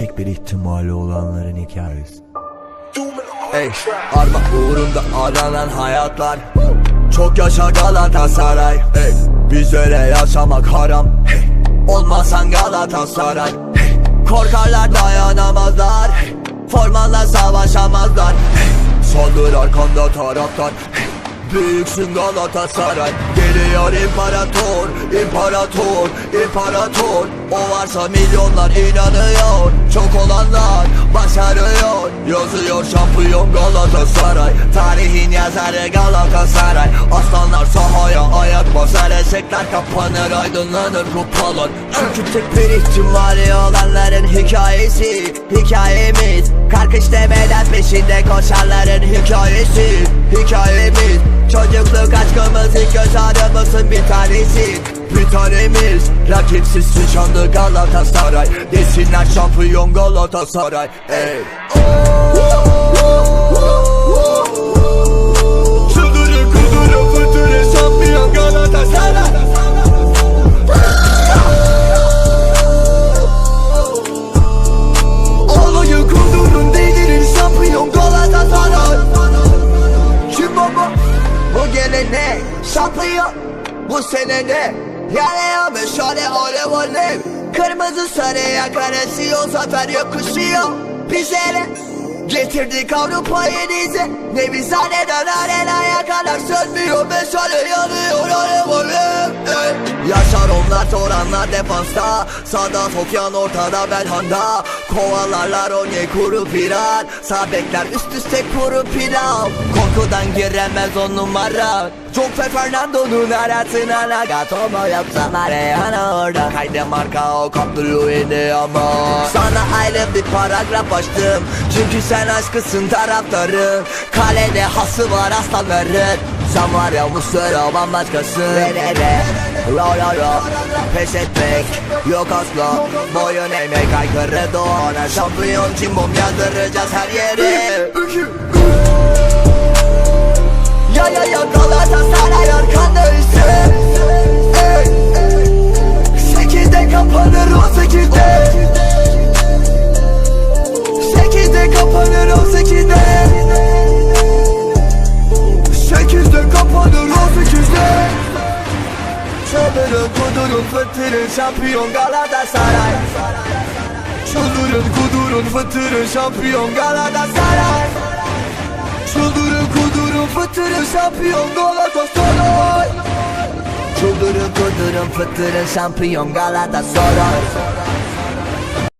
tek bir ihtimali olanların hikayesi Ey arma uğrunda aranan hayatlar Çok yaşa Galatasaray Ey biz öyle yaşamak haram hey. Olmasan Galatasaray hey. Korkarlar dayanamazlar hey. Formanla savaşamazlar hey. Saldır arkanda taraftar hey. Büyüksün Galatasaray Geliyor imparator imparator imparator. O varsa milyonlar inanıyor Çok olanlar başarıyor. Yazıyor şampiyon Galatasaray Tarihin yazarı Galatasaray. Aslanlar sahaya ayak basar Esekler kapanır aydınlanır kupalar Çünkü tek bir ihtimali olanların hikayesi Hikayemiz. Kalkış demeden peşinde koşanların hikayesi Hikayemiz. Göz ağrımızın bir tanesi bir tanemiz. Rakipsiz sıçandı Galatasaray. Desinler şampiyon Galatasaray. Ey. Çıldırı kuduru fıtırı şampiyon Galatasaray. Olayı kudurun delirin şampiyon Galatasaray. Kim baba? Bu gelenek şampiyon Bu sene ne? Yani meşale alev alev Kırmızı sarı yakarasıyor Zafer yakışıyor Bize ne? Getirdik Avrupa'yı dize Ne biz haneden arenaya kadar sönmüyor Meşale yanıyor alev alev! Yaşar onlar toranlar defansta. Sağda Sofyan ortada Belhanda. Kovalarlar o ne kuru pirar Sağ üst üste kuru pilav. Korkudan giremez on numara. Jofe Fernando'nun arasına Nagatomo yapsa Mariano orada. Kaydı marka o kaptı Louis'di ama. Sana ayrı bir paragraf açtım. Çünkü sen aşkısın taraftarın Kalede hası var aslanların Sen var ya Muslera bambaşkasın Re re re Ra ra ra. Pes etmek yok asla. Boyun eğmek aykırı doğana. Şampiyon cimbom yazdıracağız her yere ya ya ya. Galatasaray arkanda kudurun fıtırın şampiyon Galatasaray. Çıldırın kudurun fıtırın şampiyon Galatasaray. Çıldırın kudurun fıtırın şampiyon Galatasaray. Çıldırın kudurun fıtırın şampiyon Galatasaray